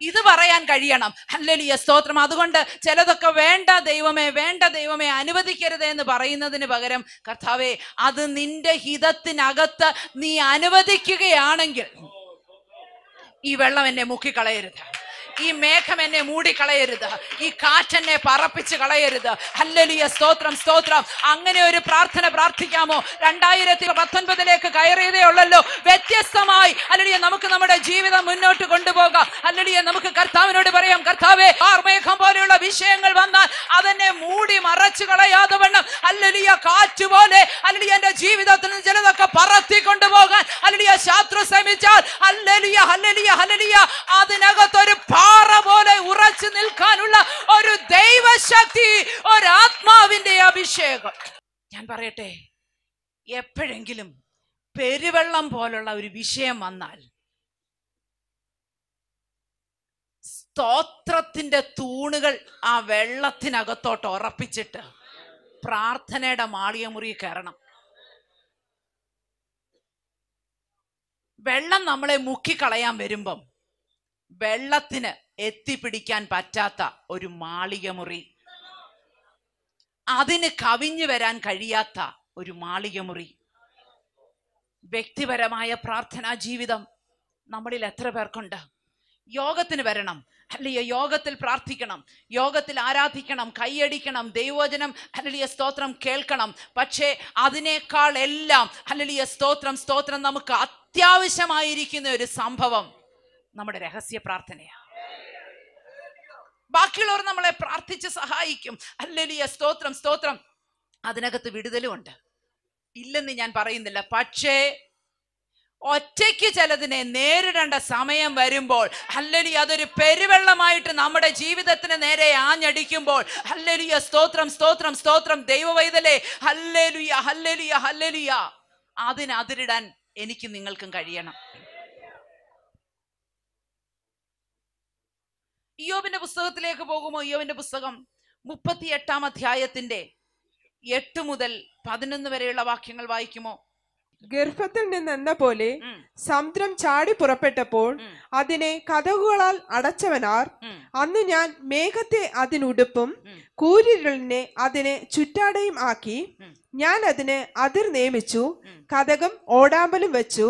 ഇത് പറയാൻ കഴിയണം. അല്ലലിയ സ്തോത്രം. അതുകൊണ്ട് ചിലതൊക്കെ വേണ്ട ദൈവമേ വേണ്ട ദൈവമേ അനുവദിക്കരുത് എന്ന് പറയുന്നതിന് പകരം കർത്താവേ അത് നിന്റെ ഹിതത്തിനകത്ത് നീ അനുവദിക്കുകയാണെങ്കിൽ ഈ വെള്ളം എന്നെ മുക്കിക്കളയരുത്. ഈ മേഘം എന്നെ മൂടിക്കളയരുത്. ഈ കാറ്റെന്നെ പറപ്പിച്ച് കളയരുത്. ഹല്ലലിയ സ്തോത്രം സ്തോത്രം. അങ്ങനെ ഒരു പ്രാർത്ഥന പ്രാർത്ഥിക്കാമോ? രണ്ടായിരത്തി പത്തൊൻപതിലേക്ക് കയറിയതേ ഉള്ളല്ലോ. വ്യത്യസ്തമായി. അല്ലടിയ നമുക്ക് നമ്മുടെ ജീവിതം മുന്നോട്ട് കൊണ്ടുപോകാം. അല്ലടിയ നമുക്ക് കർത്താവിനോട് പറയാം കർത്താവേ ആർമേഘം പോലെയുള്ള വിഷയങ്ങൾ വന്നാൽ അതെന്നെ മൂടി മറച്ചു കളയാതെ വണ്ണം. അല്ലലിയ കാറ്റ് പോലെ. അല്ലെ എന്റെ ജീവിതത്തിൽ നിന്ന് ചിലതൊക്കെ പറത്തി കൊണ്ടുപോകാൻ. അല്ലെ ശാത്രു ശ്രമിച്ചാൽ അല്ലലിയ ഹല്ലലിയ ഹല്ലലിയ അതിനകത്തൊരു പാറ പോലെ ഉറച്ചു നിൽക്കാനുള്ള ഒരു ദൈവശക്തി ഒരാത്മാവിന്റെ അഭിഷേകം. ഞാൻ പറയട്ടെ എപ്പോഴെങ്കിലും പെരുവെള്ളം പോലുള്ള ഒരു വിഷയം വന്നാൽ സ്തോത്രത്തിന്റെ തൂണുകൾ ആ വെള്ളത്തിനകത്തോട്ട് ഉറപ്പിച്ചിട്ട് പ്രാർത്ഥനയുടെ മാളികമുറി കയറണം. വെള്ളം നമ്മളെ മുക്കിക്കളയാൻ വരുമ്പം വെള്ളത്തിന് എത്തിപ്പിടിക്കാൻ പറ്റാത്ത ഒരു മാളികമുറി. അതിന് കവിഞ്ഞു വരാൻ കഴിയാത്ത ഒരു മാളികമുറി. വ്യക്തിപരമായ പ്രാർത്ഥനാ ജീവിതം നമ്മളിൽ എത്ര പേർക്കുണ്ട്? യോഗത്തിന് വരണം. അല്ലയോ യോഗത്തിൽ പ്രാർത്ഥിക്കണം. യോഗത്തിൽ ആരാധിക്കണം. കൈയടിക്കണം. ദൈവവചനം അല്ലലിയ സ്തോത്രം കേൾക്കണം. പക്ഷേ അതിനേക്കാൾ എല്ലാം അല്ലലിയ സ്തോത്രം സ്തോത്രം നമുക്ക് അത്യാവശ്യമായിരിക്കുന്ന ഒരു സംഭവം. നമ്മുടെ രഹസ്യ പ്രാർത്ഥനയാണ്. ബാക്കിയുള്ളവർ നമ്മളെ പ്രാർത്ഥിച്ച് സഹായിക്കും. അല്ലലിയ സ്തോത്രം സ്തോത്രം. അതിനകത്ത് വിടുതലുമുണ്ട്. ഇല്ലെന്ന് ഞാൻ പറയുന്നില്ല. പക്ഷേ ഒറ്റയ്ക്ക് ചിലതിനെ നേരിടേണ്ട സമയം വരുമ്പോൾ അല്ലലി അതൊരു പെരുവെള്ളമായിട്ട് നമ്മുടെ ജീവിതത്തിന് നേരെ ആഞ്ഞടിക്കുമ്പോൾ ഹല്ലലിയ സ്തോത്രം സ്തോത്രം സ്തോത്രം ദൈവവൈതലേ ഹല്ലലുയ ഹല്ലലിയ ഹല്ലലിയ അതിനതിരിടാൻ എനിക്ക് നിങ്ങൾക്കും കഴിയണം. ഇയോബിന്റെ പുസ്തകത്തിലേക്ക് പോകുമോ? യോബിന്റെ പുസ്തകം മുപ്പത്തി എട്ടാം അധ്യായത്തിന്റെ എട്ട് മുതൽ പതിനൊന്ന് വരെയുള്ള വാക്യങ്ങൾ വായിക്കുമോ? ഗർഭത്തിൽ നിന്നെന്ന പോലെ സമുദ്രം ചാടി പുറപ്പെട്ടപ്പോൾ അതിനെ കഥകുകളാൽ അടച്ചവനാർ. അന്ന് ഞാൻ മേഘത്തെ അതിനുടുപ്പും. കൂരിരുളിനെ അതിനെ ചുറ്റാടയും ആക്കി. ഞാൻ അതിന് അതിർ നിയമിച്ചു. കഥകം ഓടാമ്പലും വെച്ചു.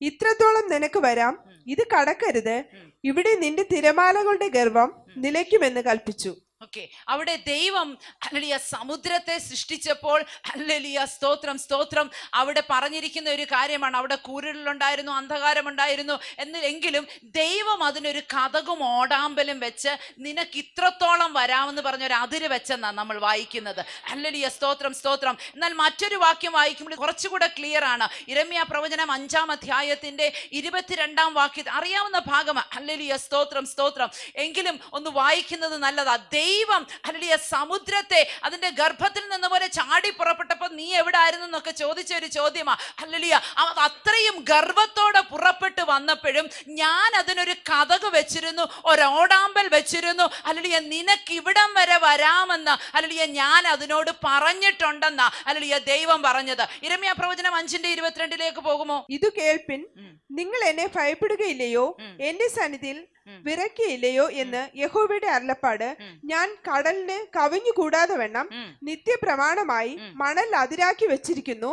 ഇത്രത്തോളം നിനക്ക് വരാം. ഇത് കടക്കരുത്. ഇവിടെ നിന്റെ തിരമാലകളുടെ ഗർവം നിലയ്ക്കുമെന്ന് കൽപ്പിച്ചു. ഓക്കെ. അവിടെ ദൈവം അല്ലലിയ സമുദ്രത്തെ സൃഷ്ടിച്ചപ്പോൾ അല്ലലിയ സ്തോത്രം സ്തോത്രം. അവിടെ പറഞ്ഞിരിക്കുന്ന ഒരു കാര്യമാണ്. അവിടെ കൂരിലുണ്ടായിരുന്നു അന്ധകാരമുണ്ടായിരുന്നു. എന്നെങ്കിലും ദൈവം അതിനൊരു കഥകും ഓടാമ്പലും വെച്ച് നിനക്ക് ഇത്രത്തോളം വരാമെന്ന് പറഞ്ഞൊരു അതിര് വെച്ചെന്നാണ് നമ്മൾ വായിക്കുന്നത്. അല്ലലിയ സ്തോത്രം സ്തോത്രം. എന്നാൽ മറ്റൊരു വാക്യം വായിക്കുമ്പോൾ കുറച്ചുകൂടെ ക്ലിയർ ആണ്. ഇരമ്യ പ്രവചനം അഞ്ചാം അധ്യായത്തിന്റെ ഇരുപത്തിരണ്ടാം വാക്യം അറിയാവുന്ന ഭാഗമാണ്. അല്ലലിയ സ്തോത്രം സ്തോത്രം. എങ്കിലും ഒന്ന് വായിക്കുന്നത് നല്ലതാ. ദൈവം അല്ലലിയ സമുദ്രത്തെ അതിന്റെ ഗർഭത്തിൽ നിന്ന് പോലെ ചാടി പുറപ്പെട്ടപ്പോൾ നീ എവിടെ ആയിരുന്നു എന്നൊക്കെ ചോദിച്ച ഒരു ചോദ്യമാ. അല്ലലിയ അവ- അത്രയും ഗർഭത്തോടെ പുറപ്പെട്ട് വന്നപ്പോഴും ഞാൻ അതിനൊരു കഥക് വെച്ചിരുന്നു ഒരോടാമ്പൽ വെച്ചിരുന്നു. അല്ലലിയ നിനക്ക് ഇവിടം വരെ വരാമെന്ന് അല്ലലിയ ഞാൻ അതിനോട് പറഞ്ഞിട്ടുണ്ടെന്നാ അല്ലലിയ ദൈവം പറഞ്ഞത്. ഇരമ്യ പ്രവചനം അഞ്ചിന്റെ ഇരുപത്തിരണ്ടിലേക്ക് പോകുമോ? ഇത് കേൾപ്പിൻ നിങ്ങൾ എന്നെ ഭയപ്പെടുകയില്ലയോ. എന്റെ സന്നിധിയിൽ. വിറയ്ക്കയില്ലയോ എന്ന് യഹോവയുടെ അരുളപ്പാട് ഞാൻ കടലിന് കവിഞ്ഞുകൂടാതെ വേണം വണ്ണം നിത്യപ്രമാണമായി മണൽ അതിരാക്കി വെച്ചിരിക്കുന്നു.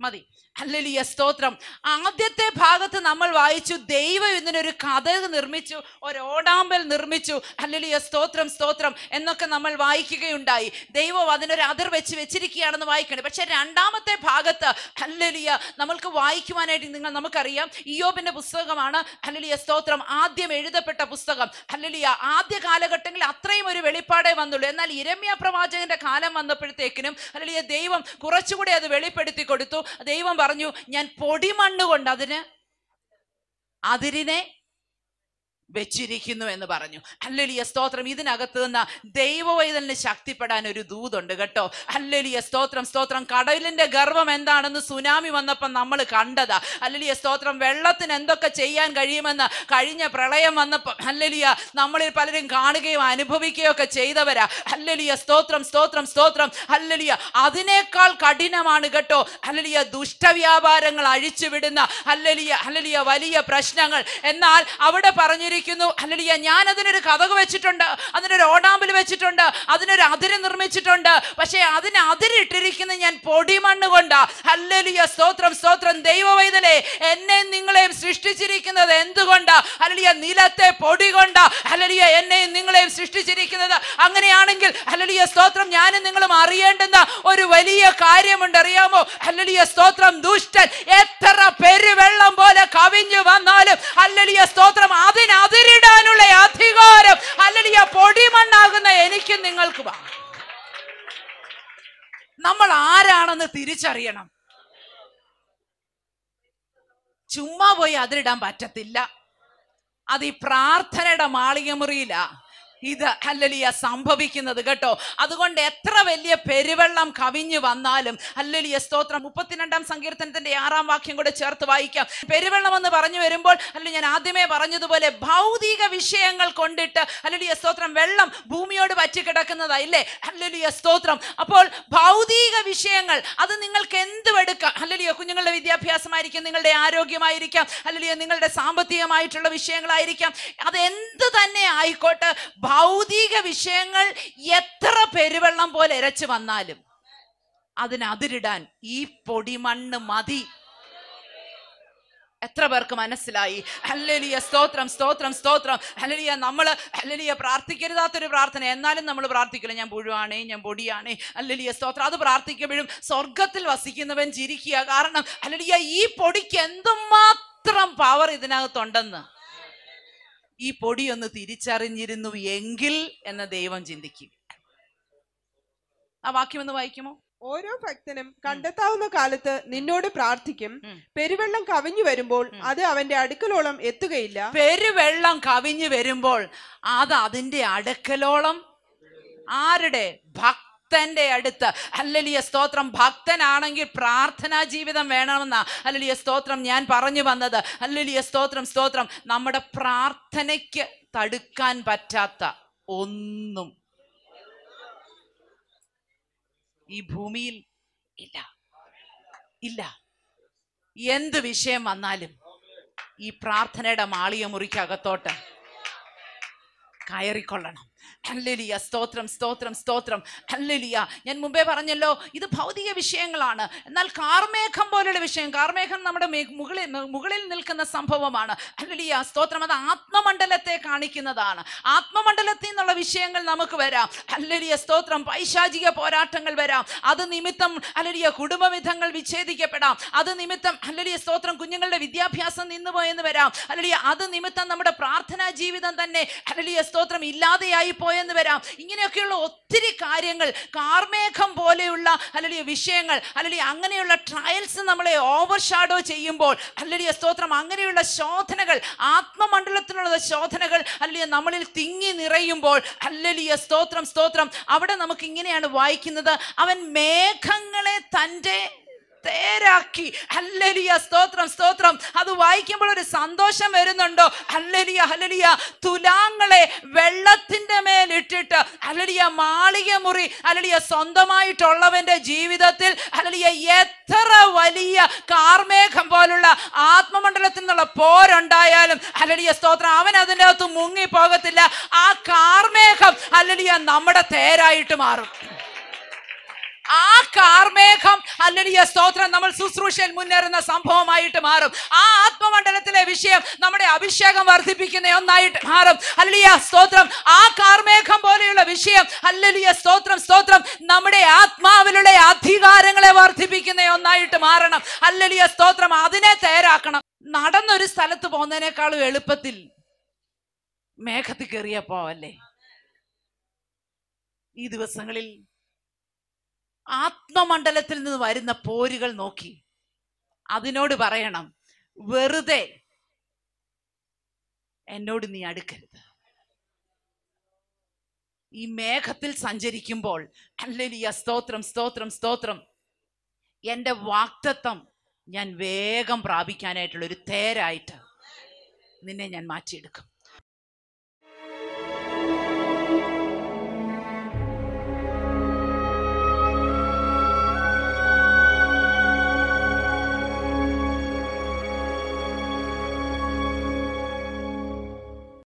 മതി. ഹല്ലേലൂയ സ്തോത്രം. ആദ്യത്തെ ഭാഗത്ത് നമ്മൾ വായിച്ചു ദൈവം ഇതിനൊരു കഥ നിർമ്മിച്ചു ഒരോടാമ്പൽ നിർമ്മിച്ചു. ഹല്ലേലൂയ സ്തോത്രം സ്തോത്രം എന്നൊക്കെ നമ്മൾ വായിക്കുകയുണ്ടായി. ദൈവം അതിനൊരു അതിർ വെച്ച് വെച്ചിരിക്കുകയാണെന്ന് വായിക്കണം. പക്ഷെ രണ്ടാമത്തെ ഭാഗത്ത് ഹല്ലേലൂയ നമ്മൾക്ക് വായിക്കുവാനായിട്ട് നിങ്ങൾ നമുക്കറിയാം ഇയോബിന്റെ പുസ്തകമാണ് ഹല്ലേലൂയ സ്തോത്രം ആദ്യം എഴുതപ്പെട്ട പുസ്തകം. ഹല്ലേലൂയ ആദ്യ കാലഘട്ടങ്ങളിൽ അത്രയും ഒരു വെളിപ്പാടേ വന്നുള്ളൂ. എന്നാൽ ഇരമ്യ പ്രവാചകന്റെ കാലം വന്നപ്പോഴത്തേക്കിനും ഹല്ലേലൂയ ദൈവം കുറച്ചുകൂടി അത് വെളിപ്പെടുത്തി കൊടുത്തു. ദൈവം പറഞ്ഞു ഞാൻ പൊടിമണ്ണ് കൊണ്ട് അതിന് അതിരിനെ വെച്ചിരിക്കുന്നു എന്ന് പറഞ്ഞു. അല്ലലിയ സ്തോത്രം. ഇതിനകത്ത് നിന്ന് ദൈവവൈതലിന് ശക്തിപ്പെടാൻ ഒരു ദൂതുണ്ട് കേട്ടോ. അല്ലലിയ സ്തോത്രം സ്തോത്രം. കടലിന്റെ ഗർവം എന്താണെന്ന് സുനാമി വന്നപ്പോൾ നമ്മൾ കണ്ടതാ. അല്ലലിയ സ്തോത്രം. വെള്ളത്തിന് എന്തൊക്കെ ചെയ്യാൻ കഴിയുമെന്ന് കഴിഞ്ഞ പ്രളയം വന്നപ്പോൾ അല്ലലിയ നമ്മളിൽ പലരും കാണുകയും അനുഭവിക്കുകയും ഒക്കെ ചെയ്തവരാ. അല്ലലിയ സ്തോത്രം സ്തോത്രം സ്തോത്രം. അല്ലലിയ അതിനേക്കാൾ കഠിനമാണ് കേട്ടോ. അല്ലലിയ ദുഷ്ടവ്യാപാരങ്ങൾ അഴിച്ചുവിടുന്ന അല്ലലിയ അല്ലലിയ വലിയ പ്രശ്നങ്ങൾ. എന്നാൽ അവിടെ പറഞ്ഞിരിക്കുന്നു പറഞ്ഞിരിക്കുന്നു ഹല്ലേലൂയ ഞാൻ അതിനൊരു കഥക് വെച്ചിട്ടുണ്ട്. അതിനൊരു ഓടാമ്പൽ വെച്ചിട്ടുണ്ട്. അതിനൊരു അതിര് നിർമ്മിച്ചിട്ടുണ്ട്. പക്ഷേ അതിന് അതിരിട്ടിരിക്കുന്ന ഞാൻ പൊടിമണ്ണ് കൊണ്ടാ. ഹല്ലേലൂയ സ്തോത്രം സ്തോത്രം. ദൈവവൈതലേ എന്നെ നിങ്ങളെയും സൃഷ്ടിച്ചിരിക്കുന്നത് എന്തുകൊണ്ടാ? ഹല്ലേലൂയ നിലത്തെ പൊടി കൊണ്ടാ. ഹല്ലേലൂയ എന്നെയും നിങ്ങളെയും സൃഷ്ടിച്ചിരിക്കുന്നത് അങ്ങനെയാണെങ്കിൽ ഹല്ലേലൂയ സ്തോത്രം ഞാനും നിങ്ങളും അറിയേണ്ടുന്ന ഒരു വലിയ കാര്യമുണ്ട്. അറിയാമോ? ഹല്ലേലൂയ സ്തോത്രം ദുഷ്ടൻ എത്ര പെരുവെള്ളം പോലെ കവിഞ്ഞു വന്നാലും ഹല്ലേലൂയ സ്തോത്രം അതിന് എനിക്കും നിങ്ങൾക്കുമാ നമ്മൾ ആരാണെന്ന് തിരിച്ചറിയണം. ചുമ്മാ പോയി അതിലിടാൻ പറ്റത്തില്ല. അത് ഈ പ്രാർത്ഥനയുടെ മാളികമുറിയിലാ. ഇത് അല്ലലിയ സംഭവിക്കുന്നത് കേട്ടോ. അതുകൊണ്ട് എത്ര വലിയ പെരുവെള്ളം കവിഞ്ഞു വന്നാലും അല്ലലിയ സ്തോത്രം. മുപ്പത്തിരണ്ടാം സങ്കീർത്തനത്തിന്റെ ആറാം വാക്യം കൂടെ ചേർത്ത് വായിക്കാം. പെരുവെള്ളം എന്ന് പറഞ്ഞു വരുമ്പോൾ അല്ല ഞാൻ ആദ്യമേ പറഞ്ഞതുപോലെ ഭൗതിക വിഷയങ്ങൾ കൊണ്ടിട്ട് അല്ലലിയ സ്തോത്രം വെള്ളം ഭൂമിയോട് പറ്റിക്കിടക്കുന്നതാ ഇല്ലേ? അല്ലലിയ സ്തോത്രം. അപ്പോൾ ഭൗതിക വിഷയങ്ങൾ അത് നിങ്ങൾക്ക് എന്തും എടുക്കാം? അല്ലലിയോ കുഞ്ഞുങ്ങളുടെ വിദ്യാഭ്യാസമായിരിക്കും നിങ്ങളുടെ ആരോഗ്യമായിരിക്കാം അല്ലലിയോ നിങ്ങളുടെ സാമ്പത്തികമായിട്ടുള്ള വിഷയങ്ങളായിരിക്കാം. അത് എന്ത് തന്നെ ആയിക്കോട്ടെ ഭൗതിക വിഷയങ്ങൾ എത്ര പെരുവെള്ളം പോലെ ഇരച്ചു വന്നാലും അതിന് അതിരിടാൻ ഈ പൊടിമണ്ണ് മതി. എത്ര പേർക്ക് മനസ്സിലായി? ഹല്ലലിയ സ്തോത്രം സ്തോത്രം സ്തോത്രം. ഹല്ലലിയ നമ്മൾ ഹല്ലലിയ പ്രാർത്ഥിക്കരുതാത്തൊരു പ്രാർത്ഥന. എന്നാലും നമ്മൾ പ്രാർത്ഥിക്കില്ല. ഞാൻ പുഴുവാണേ ഞാൻ പൊടിയാണേ. ഹല്ലലിയ സ്തോത്രം. അത് പ്രാർത്ഥിക്കുമ്പോഴും സ്വർഗത്തിൽ വസിക്കുന്നവൻ ചിരിക്കുക. കാരണം ഹല്ലലിയ ഈ പൊടിക്ക് എന്തുമാത്രം പവർ ഇതിനകത്തുണ്ടെന്ന്? ഈ പൊടി ഒന്ന് തിരിച്ചറിഞ്ഞിരുന്നു എങ്കിൽ എന്ന ദൈവം ചിന്തിക്കും. ആ വാക്യം ഒന്ന് വായിക്കുമോ? ഓരോ ഭക്തനും കണ്ടെത്താവുന്ന കാലത്ത് നിന്നോട് പ്രാർത്ഥിക്കും. പെരുവെള്ളം കവിഞ്ഞു വരുമ്പോൾ അത് അവന്റെ അടുക്കലോളം എത്തുകയില്ല. പെരുവെള്ളം കവിഞ്ഞു വരുമ്പോൾ അത് അതിന്റെ അടുക്കലോളം ആരുടെ? ഭക്തന്റെ അടുത്ത്. അല്ലലിയ സ്തോത്രം. ഭക്തനാണെങ്കിൽ പ്രാർത്ഥനാ ജീവിതം വേണമെന്നാ. അല്ലലിയ സ്തോത്രം. ഞാൻ പറഞ്ഞു വന്നത്. അല്ലലിയ സ്തോത്രം സ്തോത്രം. നമ്മുടെ പ്രാർത്ഥനയ്ക്ക് തടുക്കാൻ പറ്റാത്ത ഒന്നും ഈ ഭൂമിയിൽ ഇല്ല. ഇല്ല. എന്ത് വിഷയം വന്നാലും ഈ പ്രാർത്ഥനയുടെ മാളിക മുറിക്കകത്തോട്ട് കയറിക്കൊള്ളണം. ഹല്ലേലൂയ. സ്തോത്രം സ്തോത്രം സ്തോത്രം. അല്ലലിയ ഞാൻ മുമ്പേ പറഞ്ഞല്ലോ ഇത് ഭൗതിക വിഷയങ്ങളാണ്. എന്നാൽ കാർമേഘം പോലുള്ള വിഷയം കാർമേഘം നമ്മുടെ മുകളിൽ മുകളിൽ നിൽക്കുന്ന സംഭവമാണ്. അല്ലലിയ സ്തോത്രം അത് ആത്മമണ്ഡലത്തെ കാണിക്കുന്നതാണ്. ആത്മമണ്ഡലത്തിൽ നിന്നുള്ള വിഷയങ്ങൾ നമുക്ക് വരാം. അല്ലലിയ സ്തോത്രം. പൈശാചിക പോരാട്ടങ്ങൾ വരാം. അത് നിമിത്തം അല്ലലിയ കുടുംബവിധങ്ങൾ വിച്ഛേദിക്കപ്പെടാം. അത് നിമിത്തം അല്ലലിയ സ്തോത്രം. കുഞ്ഞുങ്ങളുടെ വിദ്യാഭ്യാസം നിന്നുപോയെന്ന് വരാം. അല്ലലിയ അത് നിമിത്തം നമ്മുടെ പ്രാർത്ഥനാ ജീവിതം തന്നെ അല്ലലിയ സ്തോത്രം ഇല്ലാതെയായി പോയെന്ന് വരാം. ഇങ്ങനെയൊക്കെയുള്ള ഒത്തിരി കാര്യങ്ങൾ കാർമേഘം പോലെയുള്ള അല്ലെങ്കിൽ വിഷയങ്ങൾ അല്ലെങ്കിൽ അങ്ങനെയുള്ള ട്രയൽസ് നമ്മളെ ഓവർ ഷാഡോ ചെയ്യുമ്പോൾ അല്ലെങ്കിൽ സ്തോത്രം അങ്ങനെയുള്ള ശോധനകൾ ആത്മമണ്ഡലത്തിനുള്ള ശോധനകൾ അല്ലെങ്കിൽ നമ്മളിൽ തിങ്ങി നിറയുമ്പോൾ അല്ലെങ്കിൽ സ്തോത്രം സ്തോത്രം അവിടെ നമുക്ക് ഇങ്ങനെയാണ് വായിക്കുന്നത്. അവൻ മേഘങ്ങളെ തന്റെ തേരാക്കി അല്ലലിയ സ്തോത്രം സ്തോത്രം. അത് വായിക്കുമ്പോൾ ഒരു സന്തോഷം വരുന്നുണ്ടോ? അല്ലലിയ അല്ലലിയ തുലാങ്ങളെ വെള്ളത്തിന്റെ മേലിട്ടിട്ട് അല്ലലിയ മാളിക മുറി അല്ലലിയ സ്വന്തമായിട്ടുള്ളവന്റെ ജീവിതത്തിൽ അല്ലലിയ എത്ര വലിയ കാർമേഘം പോലുള്ള ആത്മമണ്ഡലത്തിൽ നിന്നുള്ള പോരുണ്ടായാലും അല്ലലിയ സ്തോത്രം അവൻ അതിന്റെ അകത്ത് മുങ്ങി പോകത്തില്ല ആ കാർമേഘം അല്ലലിയ നമ്മുടെ തേരായിട്ട് മാറും. ആ കാർമേഘം അല്ലെങ്കിൽ സ്തോത്രം നമ്മൾ ശുശ്രൂഷയിൽ മുന്നേറുന്ന സംഭവമായിട്ട് മാറും. ആ ആത്മമണ്ഡലത്തിലെ വിഷയം നമ്മുടെ അഭിഷേകം വർദ്ധിപ്പിക്കുന്ന ഒന്നായിട്ട് മാറും. അല്ലലിയ സ്തോത്രം. ആ കാർമേഘം പോലെയുള്ള വിഷയം അല്ലലിയ സ്തോത്രം സ്തോത്രം നമ്മുടെ ആത്മാവിലുള്ള അധികാരങ്ങളെ വർദ്ധിപ്പിക്കുന്ന ഒന്നായിട്ട് മാറണം. അല്ലലിയ സ്തോത്രം. അതിനെ തയ്യാറാക്കണം. നടന്നൊരു സ്ഥലത്ത് പോകുന്നതിനേക്കാളും എളുപ്പത്തിൽ മേഘത്തിൽ കയറിയപ്പോ അല്ലേ ഈ ദിവസങ്ങളിൽ ആത്മമണ്ഡലത്തിൽ നിന്ന് വരുന്ന പോരുകൾ നോക്കി. അതിനോട് പറയണം വെറുതെ എന്നോട് നീ അടുക്കരുത്. ഈ മേഘത്തിൽ സഞ്ചരിക്കുമ്പോൾ അല്ലലിയ സ്തോത്രം സ്തോത്രം സ്തോത്രം. എന്റെ വാക്തത്വം ഞാൻ വേഗം പ്രാപിക്കാനായിട്ടുള്ള ഒരു തേരായിട്ട് നിന്നെ ഞാൻ മാറ്റിയെടുക്കും.